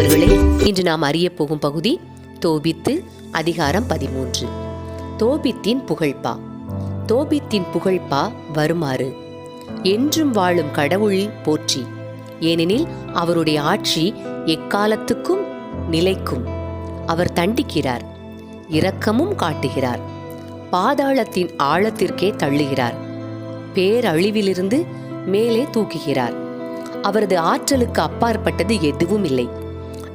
இன்று நாம் அறியப் போகும் பகுதி தோபித்து அதிகாரம் பதிமூன்று. தோபித்தின் புகழ்பா. தோபித்தின் புகழ்பா வருமாறு. என்றும் வாழும் கடவுள் போற்றி. ஏனெனில் அவருடைய ஆட்சி எக்காலத்துக்கும் நிலைக்கும். அவர் தண்டிக்கிறார் இரக்கமும் காட்டுகிறார் பாதாளத்தின் ஆழத்திற்கே தள்ளுகிறார் பேரழிவிலிருந்து மேலே தூக்குகிறார். அவரது ஆற்றலுக்கு அப்பாற்பட்டது எதுவும் இல்லை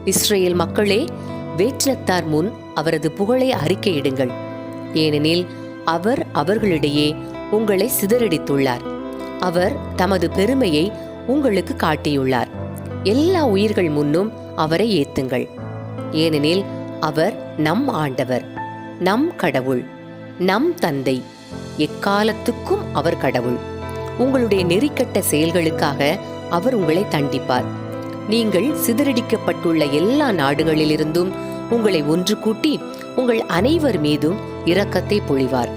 இஸ்ரேல் மக்களே வேற்றத்தார் முன் அவரது புகழை அறிக்கையிடுங்கள். ஏனெனில் அவர் அவர்களிடையே உங்களை சிதறடித்துள்ளார். அவர் தமது பெருமையை உங்களுக்கு காட்டியுள்ளார். எல்லா உயிர்கள் முன்னும் அவரை ஏத்துங்கள். ஏனெனில் அவர் நம் ஆண்டவர் நம் கடவுள் நம் தந்தை எக்காலத்துக்கும் அவர் கடவுள். உங்களுடைய நெறிக்கட்ட செயல்களுக்காக அவர் உங்களை தண்டிப்பார். நீங்கள் சிதறடிக்கப்பட்டுள்ள எல்லா நாடுகளிலிருந்தும் உங்களை ஒன்று கூட்டி உங்கள் அனைவர் மீதும் இரக்கத்தை பொழிவார்.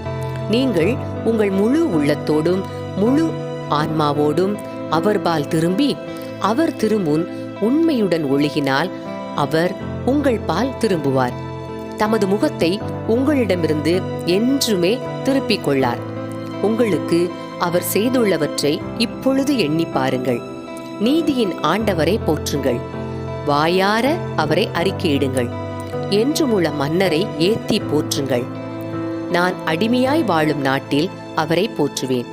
நீங்கள் உங்கள் முழு உள்ளத்தோடும் முழு ஆன்மாவோடும் அவர்பால் திரும்பி அவர் திருமுன் உண்மையுடன் ஒழுகினால் அவர் உங்கள் பால் திரும்புவார். தமது முகத்தை உங்களிடமிருந்து என்றுமே திருப்பிக் கொள்ளார். உங்களுக்கு அவர் செய்துள்ளவற்றை இப்பொழுது எண்ணி பாருங்கள். நீதியின் ஆண்டவரை போற்றுங்கள். வாயார அவரை அறிக்கையிடுங்கள். என்றுமுள்ள மன்னரை ஏத்தி போற்றுங்கள். நான் அடிமையாய் வாழும் நாட்டில் அவரை போற்றுவேன்.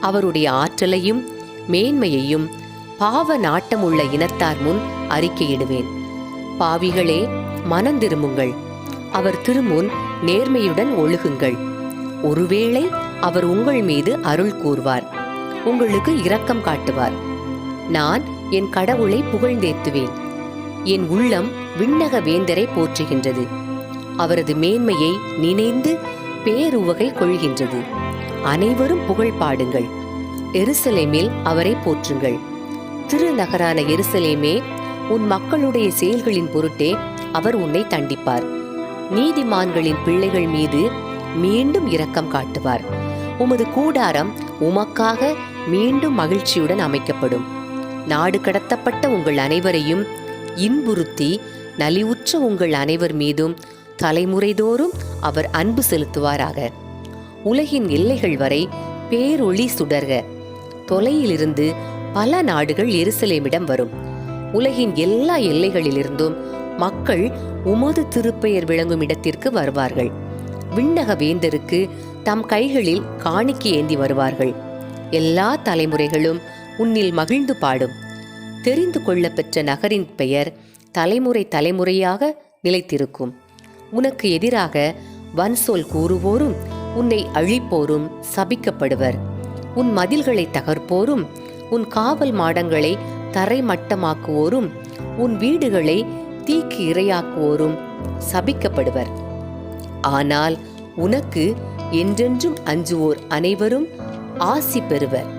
அவருடைய ஆற்றலையும் மேன்மையையும் பாவ நாட்டமுள்ள இனத்தார் முன் அறிக்கையிடுவேன். பாவிகளே மனந்திரும்புங்கள் அவர் திருமுன் நேர்மையுடன் ஒழுகுங்கள். ஒருவேளை அவர் உங்கள் மீது அருள் கூர்வார் உங்களுக்கு இரக்கம் காட்டுவார். நான் என் கடவுளை புகழ்ந்தேத்துவேன். என் உள்ளம் விண்ணக வேந்தரை போற்றுகின்றது. அவரது மேன்மையை நினைந்து பேருவகை கொள்கின்றது. அனைவரும் புகழ் பாடுங்கள். எருசலேமில் அவரை போற்றுங்கள். திருநகரான எருசலேமே உன் மக்களுடைய செயல்களின் பொருட்டே அவர் உன்னை தண்டிப்பார். நீதிமான்களின் பிள்ளைகள் மீது மீண்டும் இரக்கம் காட்டுவார். உமது கூடாரம் உமக்காக மீண்டும் மகிழ்ச்சியுடன் அமைக்கப்படும். நாடு கடத்தப்பட்ட உங்கள் அனைவரையும் இன்புறுத்தி நலிவுற்ற உங்கள் அனைவர் மீதும் தலைமுறைதோறும் அவர் அன்பு செலுத்துவாராக. உலகின் எல்லைகள் வரை பேரொளி சுடர்க. தொலையிலிருந்து பல நாடுகள் எருசலேமிடம் வரும். உலகின் எல்லா எல்லைகளிலிருந்தும் மக்கள் உமது திருப்பெயர் விளங்கும் இடத்திற்கு வருவார்கள். விண்ணக வேந்தருக்கு தம் கைகளில் காணிக்கை ஏந்தி வருவார்கள். எல்லா தலைமுறைகளும் உன்னில் மகிழ்ந்து பாடும். தெரிந்து கொள்ளப்பெற்ற நகரின் பெயர் தலைமுறை தலைமுறையாக நிலைத்திருக்கும். உனக்கு எதிராக வன்சொல் கூறுவோரும் உன்னை அழிப்போரும் சபிக்கப்படுவர். உன் மதில்களை தகர்ப்போரும் உன் காவல் மாடங்களை தரைமட்டமாக்குவோரும் உன் வீடுகளை தீக்கு இரையாக்குவோரும் சபிக்கப்படுவர். ஆனால் உனக்கு என்றென்றும் அஞ்சுவோர் அனைவரும் ஆசி பெறுவர்.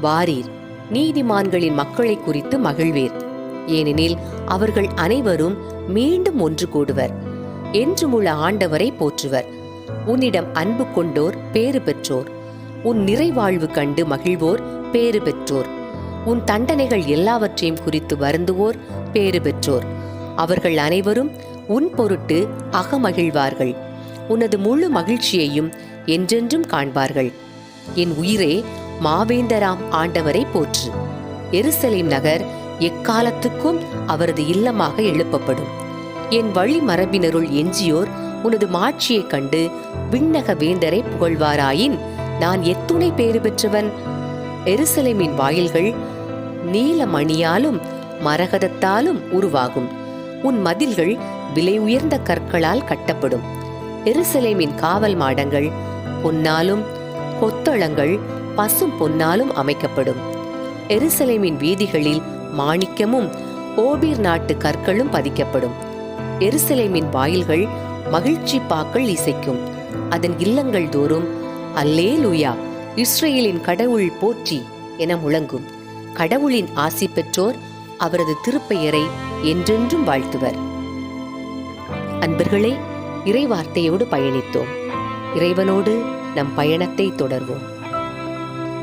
வாரீர். நீதிமான்களின் மக்களை குறித்து மகிழ்வீர் ஏனெனில் அவர்கள் அனைவரும் மீண்டும் ஒன்று கூடுவர். என்றுமுள்ள ஆண்டவரை போற்றுவர். உன்னிடம் அன்பு கொண்டோர் பேறு பெற்றோர். உன் நிறைவாழ்வு கண்டு மகிழ்வோர் பேறு பெற்றோர். உன் தண்டனைகள் எல்லாவற்றையும் குறித்து வருந்துவோர் பேறு பெற்றோர். அவர்கள் அனைவரும் உன் பொருட்டு அகமகிழ்வார்கள். உனது முழு மகிழ்ச்சியையும் என்றென்றும் காண்பார்கள். என் உயிரே மாவேந்தராம் ஆண்டவரை போற்று. எருசலேம் நகர் எக்காலத்துக்கும் அவரது இல்லமாக எழுப்பப்படும். என் வழி மரபினருள் எஞ்சியோர் உனது மாட்சியைக் கண்டு விண்ணக வேந்தரை புகழ்வாராயின் நான் எத்துணை பேறு பெற்றவன்? எருசலேமின் வாயில்கள் நீலமணியாலும் மரகதத்தாலும் உருவாகும். உன் மதில்கள் விலை உயர்ந்த கற்களால் கட்டப்படும். எருசலேமின் காவல் மாடங்கள் பொன்னாலும் கொத்தளங்கள் பசும் பொன்னாலும் அமைக்கப்படும். எருசலேமின் வீதிகளில் மாணிக்கமும் ஓபீர் நாட்டு கற்களும் பதிக்கப்படும். எருசலேமின் வாயில்கள் மகிழ்ச்சி பாக்கள் இசைக்கும். அதன் இல்லங்கள் தோறும் அல்லேலூயா இஸ்ரேலின் கடவுள் போற்றி என முழங்கும். கடவுளின் ஆசி பெற்றோர் அவரது திருப்பெயரை என்றென்றும் வாழ்த்துவர். அன்பர்களே இறைவார்த்தையோடு பயணித்தோம். இறைவனோடு நம் பயணத்தை தொடர்வோம்.